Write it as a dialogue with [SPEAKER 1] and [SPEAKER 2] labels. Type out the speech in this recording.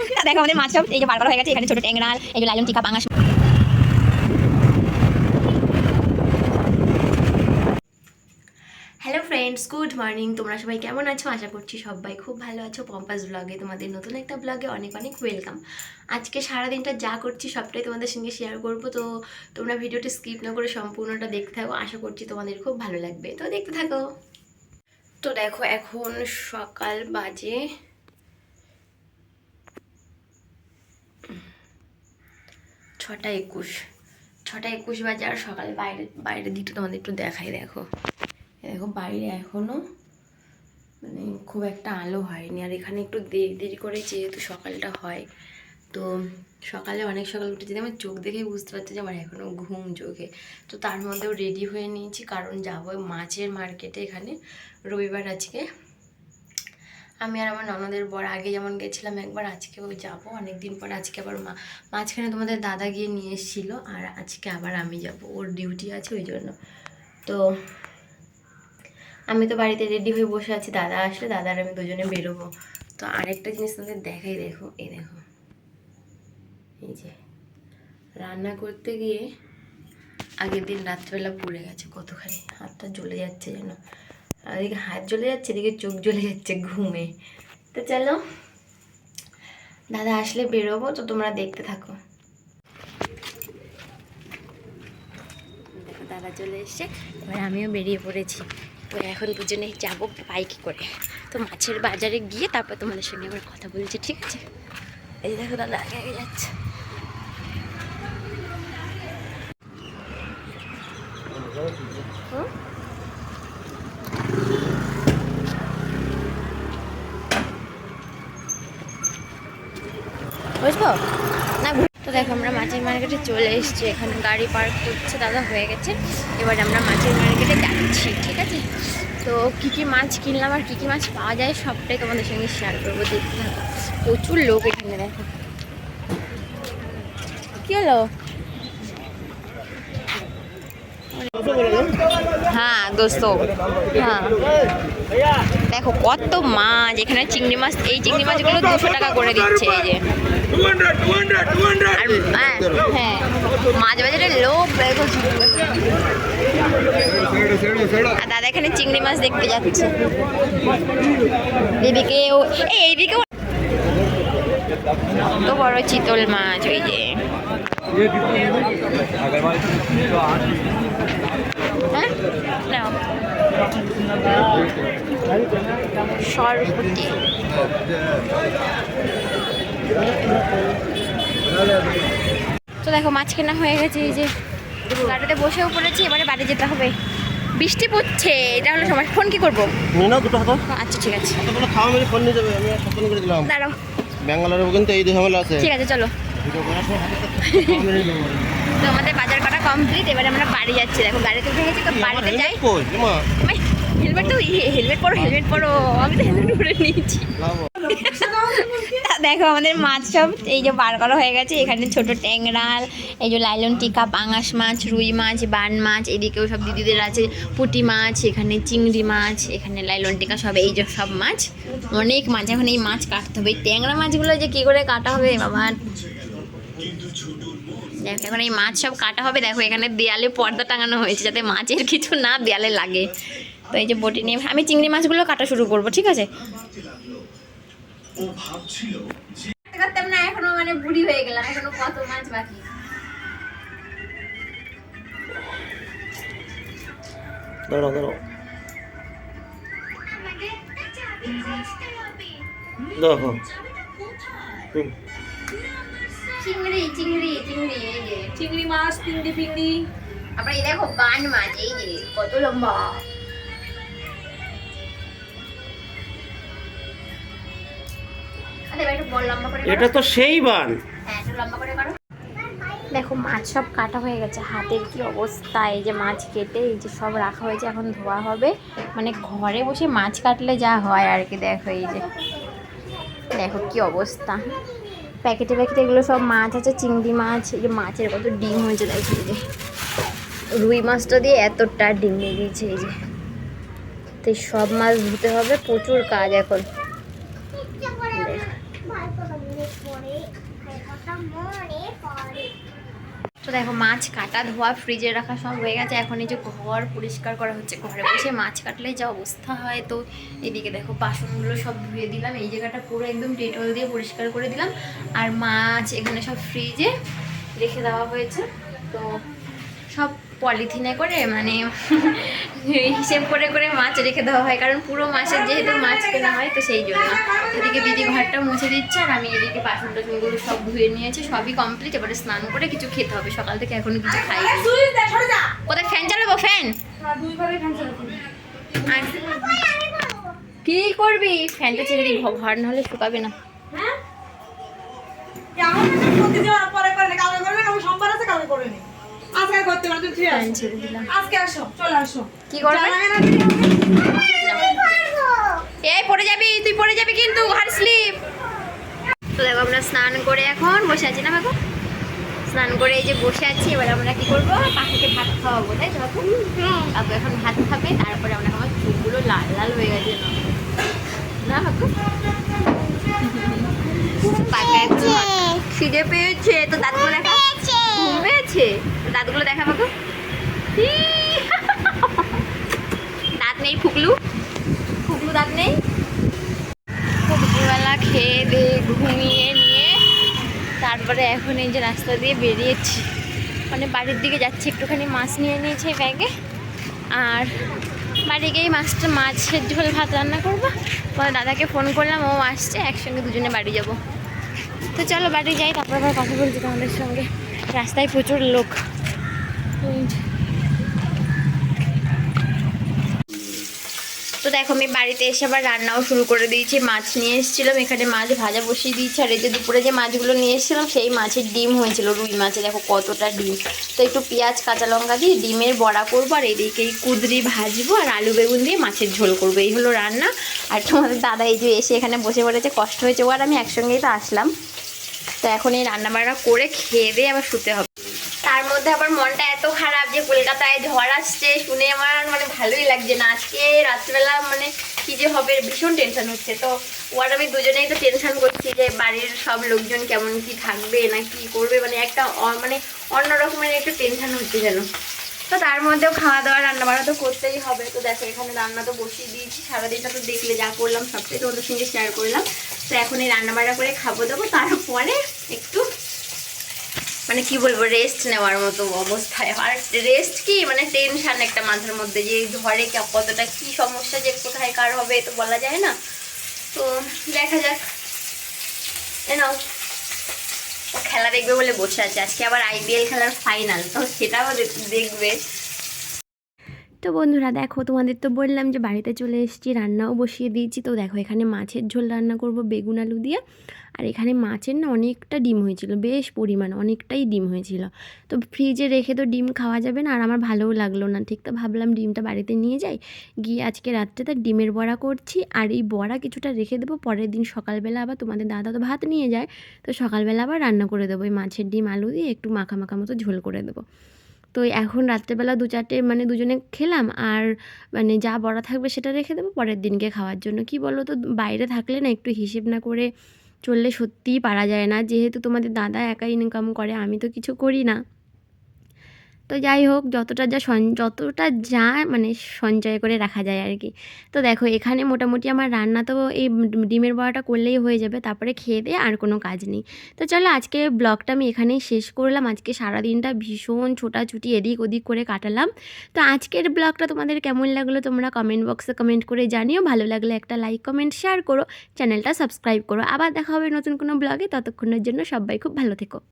[SPEAKER 1] দেখো আমাদের মাছ সব এই যে বার করা হয়ে গেছে, এখানে ছোট ট্যাংরা এই যে লাইলন টিকা, পাঙাশ। হ্যালো ফ্রেন্ডস গুড মর্নিং তোমরা সবাই কেমন আছো? আশা করছি সবাই খুব ভালো আছো। পম্পাস ব্লগে তোমাদের নতুন একটা ব্লগে অনেক অনেক ওয়েলকাম আজকে সারাদিনটা যা করছি সবটাই তোমাদের সঙ্গে শেয়ার করব, তো তোমরা ভিডিওটা স্কিপ না করে সম্পূর্ণটা দেখতে থাকো। আশা করছি তোমাদের খুব ভালো লাগবে। তো দেখতে থাকো। তো দেখো, এখন সকাল বাজে ছটা একুশ। ছটা একুশ বাজে আর সকালে বাইরে বাইরের দিকটা তোমাদের একটু দেখাই, দেখো। দেখো, বাইরে এখনও মানে খুব একটা আলো হয়নি। আর এখানে একটু দেরি দেরি করে যেহেতু সকালটা হয়, তো সকালে অনেক সকাল উঠে যদি আমার চোখ দেখেই বুঝতে পারছি যে আমার এখনও ঘুম চোখে তো তার মধ্যেও রেডি হয়ে নিয়েছি, কারণ যাব মাছের মার্কেটে এখানে। রবিবার আজকে আমি আর আমার ননদের বর আগে যেমন গেছিলাম একবার, আজকেও যাব। অনেক দিন পর আজকে আবার মা, মাঝখানে তোমাদের দাদা গিয়ে নিয়ে এসেছিল আর আজকে আবার আমি যাব। ওর ডিউটি আছে ওই জন্য। তো আমি তো বাড়িতে রেডি হয়ে বসে আছি, দাদা আসলে, দাদা আর আমি দুজনে বেরোবো। তো আরেকটা জিনিস তোমাদের দেখাই, দেখো, এই দেখো। এই যে, রান্না করতে গিয়ে আগের দিন রাত্রেবেলা পুড়ে গেছে কতখানি, হাতটা জ্বলে যাচ্ছে যেন। এদিকে হাত জ্বলে যাচ্ছে এদিকে চোখ জ্বলে যাচ্ছে ঘুমে। তো চলো দাদা আসলে বেরোবো তো তোমরা দেখতে থাকো। দেখো দাদা চলে এসছে এবার আমিও বেরিয়ে পড়েছি। তো এখন দুজনে যাব বাইকে করে। তো মাছের বাজারে গিয়ে তারপর তোমাদের সঙ্গে আবার কথা বলছি ঠিক আছে? এই দেখো দাদা আগে আগে যাচ্ছে। হুম? বুঝব? না, তো দেখো, আমরা মাছের মার্কেটে চলে এসেছি। এখানে গাড়ি পার্ক করছে, দাদা হয়ে গেছে। এবার আমরা মাছের মার্কেটে যাচ্ছি, ঠিক আছে? তো কী কী মাছ কিনলাম আর কী কী মাছ পাওয়া যায়, সবটাই তোমাদের সঙ্গে শেয়ার করব। দেখতে প্রচুর লোক এখানে, দেখো। কী হলো? হ্যাঁ দোস্ত। হ্যাঁ। দেখো কত মাছ। এখানে চিংড়ি মাছ এই চিংড়ি মাছগুলো দুশো টাকা করে দিচ্ছে এই যে। হ্যাঁ, মাছ বাজারের লোক দেখো আর দাদা এখানে চিংড়ি মাছ দেখতে যাচ্ছে। এদিকেও এই এইদিকেও কত বড় চিতল মাছ ওই যে। নাও তো দেখো মাছ কেনা হয়ে গেছে এই যে গাড়িতে বসেও পড়েছি এবারে বাড়ি যেতে হবে। বৃষ্টি পড়ছে এটা হলো সময়। ফোন কি করব?
[SPEAKER 2] হাতে।
[SPEAKER 1] আচ্ছা ঠিক আছে।
[SPEAKER 2] খাওয়া ফোন নিয়ে যাবে আমি করে দিলাম।
[SPEAKER 1] দাঁড়াও।
[SPEAKER 2] ব্যাঙ্গালোরে কিন্তু এই ঝামেলা আছে।
[SPEAKER 1] ঠিক আছে চলো। তো আমাদের বাজার করা কমপ্লিট এবারে আমরা বাড়ি যাচ্ছি। দেখো গাড়িতে উঠে গেছি তো বাড়িতে যাই। হেলমেট তো হেলমেট পরো হেলমেট পরো আমি তো হেলমেট পরে নিয়েছি। দেখো আমাদের মাছ সব এই যে বার করা হয়ে গেছে এখানে ছোট ট্যাংরাল এই যে লাইলন টিকা পাঙাশ মাছ রুই মাছ বান মাছ এদিকেও সব দিদিদের আছে পুঁটি মাছ এখানে চিংড়ি মাছ এখানে লাইলন টিকা সব এই যে সব মাছ। অনেক মাছ এখন এই মাছ কাটতে হবে। এই ট্যাংরা মাছগুলো যে কী করে কাটা হবে বাবা? দেখো এখন এই মাছ সব কাটা হবে। দেখো এখানে দেয়ালে পর্দা টাঙানো হয়েছে যাতে মাছের কিছু না দেয়ালে লাগে। তো এই যে বটি নিয়ে আমি চিংড়ি মাছগুলো কাটা শুরু করব ঠিক আছে? করতাম না এখনও মানে বুড়ি হয়ে গেলাম এখনও কত মাছ বাকি।
[SPEAKER 2] দাঁড়াও, দাঁড়াও। দেখো।
[SPEAKER 1] চিংড়ি চিংড়ি চিংড়ি এই যে।
[SPEAKER 3] চিংড়ি মাছ পিংড়ি পিংড়ি
[SPEAKER 1] আবার এই দেখো বান মাছ এই যে কত লম্বা। আরে এবার একটু বড় লম্বা করে
[SPEAKER 2] এটা তো সেই বান।
[SPEAKER 1] হ্যাঁ একটু লম্বা করে করো। দেখো মাছ সব কাটা হয়ে গেছে। হাতের কি অবস্থা? এই যে মাছ কেটে এই যে সব রাখা হয়েছে এখন ধোয়া হবে। মানে ঘরে বসে মাছ কাটলে যা হয় আর কি দেখো এই যে। দেখো কি অবস্থা। প্যাকেটে প্যাকেটে এগুলো সব মাছ আছে, চিংড়ি মাছ, এই যে মাছের কত ডিম হয়েছে, দেখি যে। রুই মাছটা দিয়ে এতটা ডিম দিয়েছে এই যে। তো সব মাছ ধুতে হবে, প্রচুর কাজ এখন। তো দেখো মাছ কাটা, ধোয়া ফ্রিজে রাখা সব হয়ে গেছে। এখন এই যে ঘর পরিষ্কার করা হচ্ছে, ঘরে বসে মাছ কাটলে যা অবস্থা হয়। তো এদিকে দেখো বাসনগুলো সব ধুয়ে দিলাম। এই জায়গাটা পুরো একদম ডেটল দিয়ে পরিষ্কার করে দিলাম। আর মাছ এখানে সব ফ্রিজে রেখে দেওয়া হয়েছে। তো সব পলিথিনে করে মানে হিসেব করে করে মাছ রেখে দেওয়া হয়। কারণ পুরো মাছের যেহেতু মাছ কেনা হয় তো সেই জন্য। এদিকে দিদি ঘরটা মুছে দিচ্ছে আর আমি এদিকে বাসন টাসনগুলো সব ধুয়ে নিয়েছি সবই কমপ্লিট এবারে স্নান করে কিছু খেতে হবে। সকাল থেকে এখনও কিছু
[SPEAKER 3] খাই।
[SPEAKER 1] কোথায় ফ্যান চালাবো? ফ্যান?
[SPEAKER 3] হ্যাঁ।
[SPEAKER 1] কি করবি? ফ্যানটা ছেড়ে দিই ঘর নাহলে শুকাবে না
[SPEAKER 3] হ্যাঁ? কেমন একটা প্রতি যাওয়ার পরে করে নে, কালকে করে নে, কালকে সোমবার আছে, কালকে করে নে। আজকে
[SPEAKER 1] ছেড়ে দিলাম।
[SPEAKER 3] আজকে আসো, চলে আসো।
[SPEAKER 1] কি করবে? এই পড়ে যাবি তুই পড়ে যাবি কিন্তু স্লিপ। তো দেখো আমরা স্নান করে এখন বসে আছি না দেখো স্নান করে এই যে বসে আছি এবার আমরা কি করব? পাখিকে ভাত খাওয়াবো তাই এখন ভাত খাবে তারপরে আমরা আমার চুলগুলো লাল লাল হয়ে গেছে না? ভাত- খিদে পেয়েছে তো দাঁতগুলো দেখা ঘুমিয়েছে দাঁতগুলো দেখা বাপু ই! দাঁত নেই ফুকলু। ফুকলু দাঁত নেই? তো দুপুরবেলা খেয়ে দিয়ে ঘুমিয়ে নিয়ে, তারপরে এখন এই যে রাস্তা দিয়ে বেরিয়েছি। মানে বাড়ির দিকে যাচ্ছি, একটুখানি মাছ নিয়ে নিয়েছি ব্যাগে। আর বাড়ি গিয়েই মাছটা, মাছের ঝোল ভাত রান্না করব। তোমার দাদাকে ফোন করলাম, ও আসছে, একসঙ্গে দুজনে বাড়ি যাব। তো চলো বাড়ি যাই, তারপর আবার কথা বলছি তোমাদের সঙ্গে। রাস্তায় প্রচুর লোক। তো দেখো, আমি বাড়িতে এসে আবার রান্নাও শুরু করে দিয়েছি। মাছ নিয়ে এসেছিলাম, এখানে মাছ ভাজা বসিয়ে দিয়েছি। আর এই যে দুপুরে যে মাছগুলো নিয়ে এসেছিলাম, সেই মাছের ডিম হয়েছিল, রুই মাছে। দেখো কতটা ডিম। তো একটু পেঁয়াজ, কাঁচা লঙ্কা দিয়ে ডিমের বড়া করব, আর এদিকে কুদরি ভাজবো, আর আলু বেগুন দিয়ে মাছের ঝোল করব। এই হলো রান্না। আর তোমাদের দাদা এই যে এসে এখানে বসে পড়েছে, কষ্ট হয়েছে। ও আর আমি একসঙ্গেই তো আসলাম। তো এখন এই রান্নাবান্না করে খেয়ে দিয়ে আবার শুতে হবে। তার মধ্যে আবার মনটা এত খারাপ যে কলকাতায় ঝড় আসছে, শুনে আমার মানে ভালোই লাগছে না। আজকে রাত্রিবেলা মানে কি যে হবে, ভীষণ টেনশন হচ্ছে। তো ওয়ার আমি দুজনেই তো টেনশন করছি যে বাড়ির সব লোকজন কেমন কি থাকবে, না কি করবে? মানে একটা মানে অন্য রকমের একটু টেনশন হচ্ছে যেন। তো তার মধ্যেও খাওয়া দাওয়া রান্না বান্না তো করতেই হবে। তো দেখো, এখানে রান্না তো বসিয়ে দিয়েছি। সারাদিনটা তো দেখলে যা করলাম সবটাই তোমাদের সঙ্গে শেয়ার করলাম। তো এখন এই রান্না বান্না করে খাব, দেবো। তারপরে একটু মানে কি বলব রেস্ট নেওয়ার মতো অবস্থায়। আর রেস্ট কি মানে টেনশান একটা মাথার মধ্যে যে কে- কতটা কি সমস্যা, যে কোথায় কার হবে তো বলা যায় না। তো দেখা যাক। এ নাও। ও খেলা দেখবে বলে বসে আছে। আজকে আবার আইপিএল খেলার ফাইনাল তো সেটাও দেখবে। তো বন্ধুরা দেখো, তোমাদের তো বললাম যে বাড়িতে চলে এসেছি, রান্নাও বসিয়ে দিয়েছি। তো দেখো, এখানে মাছের ঝোল রান্না করব বেগুন আলু দিয়ে। আর এখানে মাছের না অনেকটা ডিম হয়েছিল, বেশ পরিমাণ, অনেকটাই ডিম হয়েছিল। তো ফ্রিজে রেখে তো ডিম খাওয়া যাবে না, আর আমার ভালোও লাগল না। ঠিক তো ভাবলাম ডিমটা বাড়িতে নিয়ে যাই। গিয়ে আজকে রাত্রে তার ডিমের বড়া করছি, আর এই বড়া কিছুটা রেখে দেবো, পরের দিন সকালবেলা আবার তোমাদের দাদা তো ভাত নিয়ে যায়। তো সকালবেলা আবার রান্না করে দেবো, এই মাছের ডিম, আলু দিয়ে একটু মাখা মাখা মতো ঝোল করে দেবো। তো এখন রাত্রেবেলা দু চারটে মানে দুজনে খেলাম আর মানে যা বড়া থাকবে সেটা রেখে দেবো, পরের দিনকে খাওয়ার জন্য। কি বলো তো বাইরে থাকলে না একটু হিসেব না করে চললে সত্যিই পারা যায় না। যেহেতু তোমাদের দাদা একাই ইনকাম করে, আমি তো কিছু করি না। তো যাই হোক, যতটা যা যতটা যা মানে সঞ্চয় করে রাখা যায় আর কি। তো দেখো, এখানে মোটামুটি আমার রান্না তো এই ডিমের বড়াটা করলেই হয়ে যাবে, তারপরে খেয়ে দিয়ে আর কোনো কাজ নেই। তো চলো, আজকে ব্লগটা আমি এখানেই শেষ করলাম। আজকে সারাদিনটা ভীষণ ছোটাছুটি এদিক ওদিক করে কাটালাম। তো আজকের ব্লগটা তোমাদের কেমন লাগল তোমরা কমেন্ট বক্সে কমেন্ট করে জানিও। ভালো লাগলে একটা লাইক কমেন্ট শেয়ার করো। চ্যানেলটা সাবস্ক্রাইব করো। আবার দেখা হবে নতুন কোনো ব্লগে। ততক্ষণের জন্য সবাই খুব ভালো থেকো।